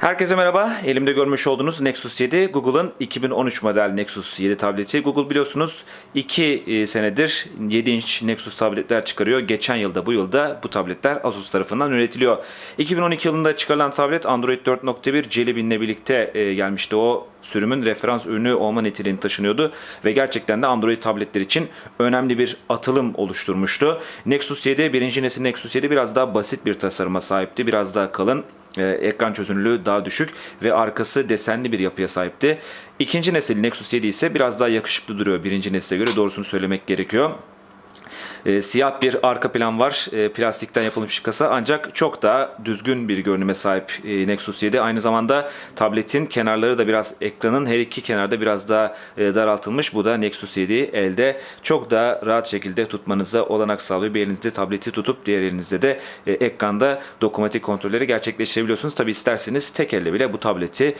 Herkese merhaba. Elimde görmüş olduğunuz Nexus 7 Google'ın 2013 model Nexus 7 tableti. Google biliyorsunuz 2 senedir 7 inç Nexus tabletler çıkarıyor. Geçen yılda bu yılda bu tabletler Asus tarafından üretiliyor. 2012 yılında çıkarılan tablet Android 4.1 Jelly Bean'le birlikte e, gelmişti. O sürümün referans ürünü olma niteliğini taşınıyordu ve gerçekten de Android tabletler için önemli bir atılım oluşturmuştu. Nexus 7 birinci nesil Nexus 7 biraz daha basit bir tasarıma sahipti. Biraz daha kalın e, ekran çözünürlüğü daha düşük ve arkası desenli bir yapıya sahipti. İkinci nesil Nexus 7 ise biraz daha yakışıklı duruyor birinci nesile göre doğrusunu söylemek gerekiyor. E, siyah bir arka plan var. E, plastikten yapılmış bir kasa ancak çok daha düzgün bir görünüme sahip e, Nexus 7. Aynı zamanda tabletin kenarları da biraz ekranın her iki kenarda biraz daha e, daraltılmış. Bu da Nexus 7 elde çok daha rahat şekilde tutmanıza olanak sağlıyor. Bir elinizde tableti tutup diğer elinizde de e, ekranda dokunmatik kontrolleri gerçekleştirebiliyorsunuz. Tabi isterseniz tek elle bile bu tableti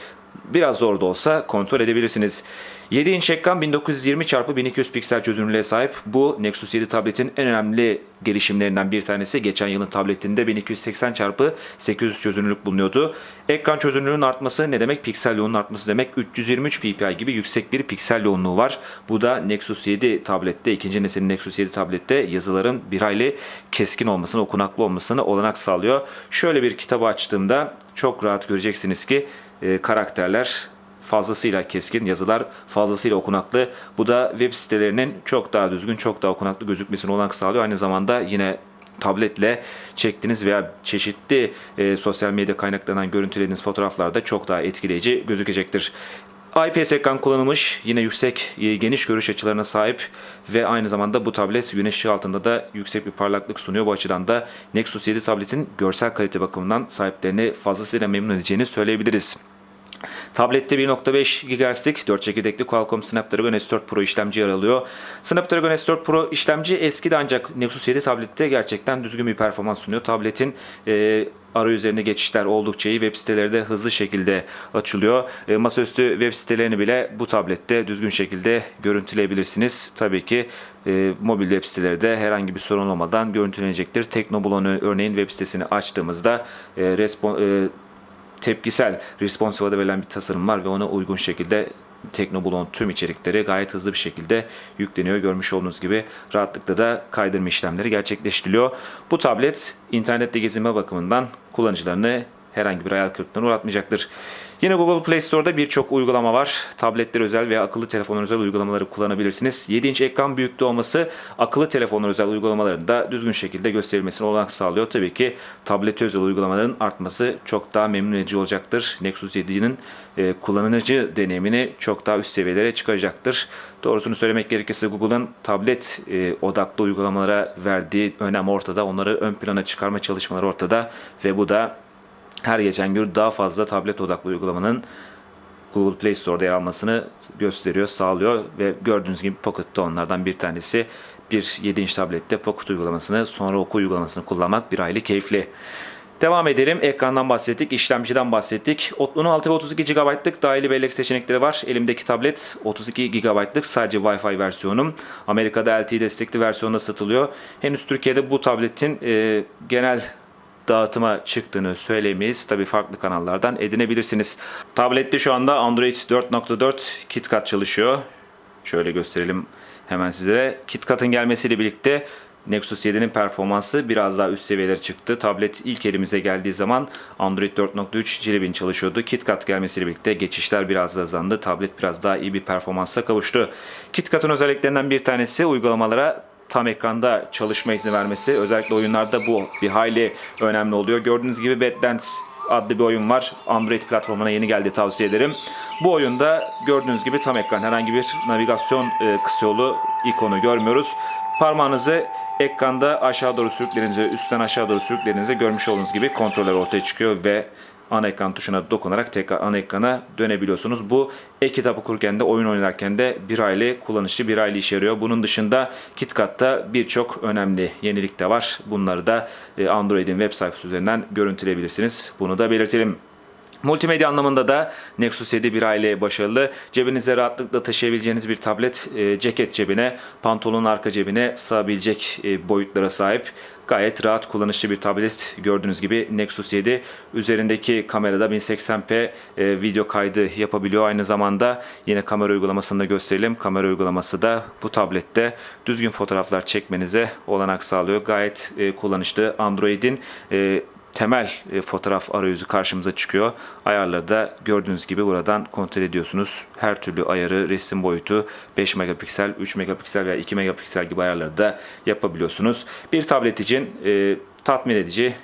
biraz zor da olsa kontrol edebilirsiniz. 7 inç ekran 1920 x 1200 piksel çözünürlüğe sahip. Bu Nexus 7 tabletin en önemli gelişimlerinden bir tanesi. Geçen yılın tabletinde 1280 x 800 çözünürlük bulunuyordu. Ekran çözünürlüğünün artması ne demek? Piksel yoğunluğunun artması demek. 323 ppi gibi yüksek bir piksel yoğunluğu var. Bu da Nexus 7 tablette, ikinci nesil Nexus 7 tablette yazıların bir hayli keskin olmasını, okunaklı olmasını olanak sağlıyor. Şöyle bir kitabı açtığımda çok rahat göreceksiniz ki e, karakterler fazlasıyla keskin, yazılar fazlasıyla okunaklı. Bu da web sitelerinin çok daha düzgün, çok daha okunaklı gözükmesine olanak sağlıyor. Aynı zamanda yine tabletle çektiğiniz veya çeşitli e, sosyal medya kaynaklarından görüntülediğiniz fotoğraflarda çok daha etkileyici gözükecektir. IPS ekran kullanılmış. Yine yüksek, e, geniş görüş açılarına sahip ve aynı zamanda bu tablet güneş ışığı altında da yüksek bir parlaklık sunuyor. Bu açıdan da Nexus 7 tabletin görsel kalite bakımından sahiplerini fazlasıyla memnun edeceğini söyleyebiliriz. Tablette 1.5 GHz'lik 4 çekirdekli Qualcomm Snapdragon S4 Pro işlemci yer alıyor. Snapdragon S4 Pro işlemci eski de ancak Nexus 7 tablette gerçekten düzgün bir performans sunuyor. Tabletin e, arayüzlerinde geçişler oldukça iyi. Web siteleri de hızlı şekilde açılıyor. E, masaüstü web sitelerini bile bu tablette düzgün şekilde görüntüleyebilirsiniz. Tabii ki e, mobil web siteleri de herhangi bir sorun olmadan görüntülenecektir. Teknoblon örneğin web sitesini açtığımızda e, respon- e, tepkisel responsive'a verilen bir tasarım var ve ona uygun şekilde Teknoblon tüm içerikleri gayet hızlı bir şekilde yükleniyor. Görmüş olduğunuz gibi rahatlıkla da kaydırma işlemleri gerçekleştiriliyor. Bu tablet internette gezinme bakımından kullanıcılarını herhangi bir hayal kırıklığına uğratmayacaktır. Yine Google Play Store'da birçok uygulama var. Tabletler özel veya akıllı telefonlar özel uygulamaları kullanabilirsiniz. 7 inç ekran büyüklüğü olması akıllı telefonlar özel uygulamaların da düzgün şekilde gösterilmesine olanak sağlıyor. Tabii ki tablet özel uygulamaların artması çok daha memnun edici olacaktır. Nexus 7'nin e, kullanıcı deneyimini çok daha üst seviyelere çıkaracaktır. Doğrusunu söylemek gerekirse Google'ın tablet e, odaklı uygulamalara verdiği önem ortada. Onları ön plana çıkarma çalışmaları ortada ve bu da her geçen gün daha fazla tablet odaklı uygulamanın Google Play Store'da yer almasını gösteriyor, sağlıyor ve gördüğünüz gibi Pocket da onlardan bir tanesi. Bir 7 inç tablette Pocket uygulamasını, sonra oku uygulamasını kullanmak bir hayli keyifli. Devam edelim. Ekrandan bahsettik, işlemciden bahsettik. Onun 6 ve 32 GB'lık dahili bellek seçenekleri var. Elimdeki tablet 32 GB'lık sadece Wi-Fi versiyonum. Amerika'da LTE destekli versiyonda satılıyor. Henüz Türkiye'de bu tabletin e, genel dağıtıma çıktığını söylemeyiz. Tabi farklı kanallardan edinebilirsiniz. Tablette şu anda Android 4.4 KitKat çalışıyor. Şöyle gösterelim hemen sizlere. KitKat'ın gelmesiyle birlikte Nexus 7'nin performansı biraz daha üst seviyelere çıktı. Tablet ilk elimize geldiği zaman Android 4.3 Jelly Bean çalışıyordu. KitKat gelmesiyle birlikte geçişler biraz daha hızlandı. Tablet biraz daha iyi bir performansa kavuştu. KitKat'ın özelliklerinden bir tanesi uygulamalara tam ekranda çalışma izni vermesi. Özellikle oyunlarda bu bir hayli önemli oluyor. Gördüğünüz gibi Badlands adlı bir oyun var. Android platformuna yeni geldi tavsiye ederim. Bu oyunda gördüğünüz gibi tam ekran herhangi bir navigasyon e, kısa yolu ikonu görmüyoruz. Parmağınızı ekranda aşağı doğru sürüklediğinizde, üstten aşağı doğru sürüklediğinizde görmüş olduğunuz gibi kontroller ortaya çıkıyor ve ana ekran tuşuna dokunarak tekrar ana ekrana dönebiliyorsunuz. Bu e-kitap okurken de oyun oynarken de bir aile kullanışlı bir aile işe yarıyor. Bunun dışında KitKat'ta birçok önemli yenilik de var. Bunları da e, Android'in web sayfası üzerinden görüntüleyebilirsiniz. Bunu da belirtelim. Multimedya anlamında da Nexus 7 bir aile başarılı. Cebinize rahatlıkla taşıyabileceğiniz bir tablet, e, ceket cebine, pantolonun arka cebine sığabilecek e, boyutlara sahip. Gayet rahat kullanışlı bir tablet. Gördüğünüz gibi Nexus 7 üzerindeki kamerada 1080p e, video kaydı yapabiliyor. Aynı zamanda yine kamera uygulamasını da gösterelim. Kamera uygulaması da bu tablette düzgün fotoğraflar çekmenize olanak sağlıyor. Gayet e, kullanışlı. Android'in e, temel e, fotoğraf arayüzü karşımıza çıkıyor. Ayarları da gördüğünüz gibi buradan kontrol ediyorsunuz. Her türlü ayarı, resim boyutu 5 megapiksel, 3 megapiksel veya 2 megapiksel gibi ayarları da yapabiliyorsunuz. Bir tablet için e, tatmin edici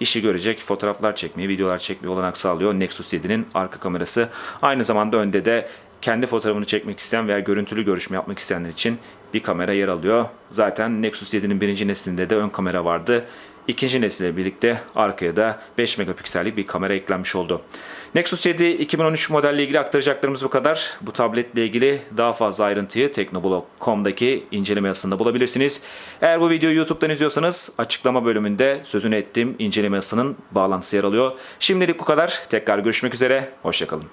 işi görecek fotoğraflar çekmeyi, videolar çekmeyi olanak sağlıyor. Nexus 7'nin arka kamerası. Aynı zamanda önde de kendi fotoğrafını çekmek isteyen veya görüntülü görüşme yapmak isteyenler için bir kamera yer alıyor. Zaten Nexus 7'nin birinci neslinde de ön kamera vardı. İkinci nesille birlikte arkaya da 5 megapiksellik bir kamera eklenmiş oldu. Nexus 7 2013 modelle ilgili aktaracaklarımız bu kadar. Bu tabletle ilgili daha fazla ayrıntıyı teknoblog.com'daki inceleme yazısında bulabilirsiniz. Eğer bu videoyu YouTube'dan izliyorsanız açıklama bölümünde sözünü ettiğim inceleme yazısının bağlantısı yer alıyor. Şimdilik bu kadar. Tekrar görüşmek üzere. Hoşçakalın.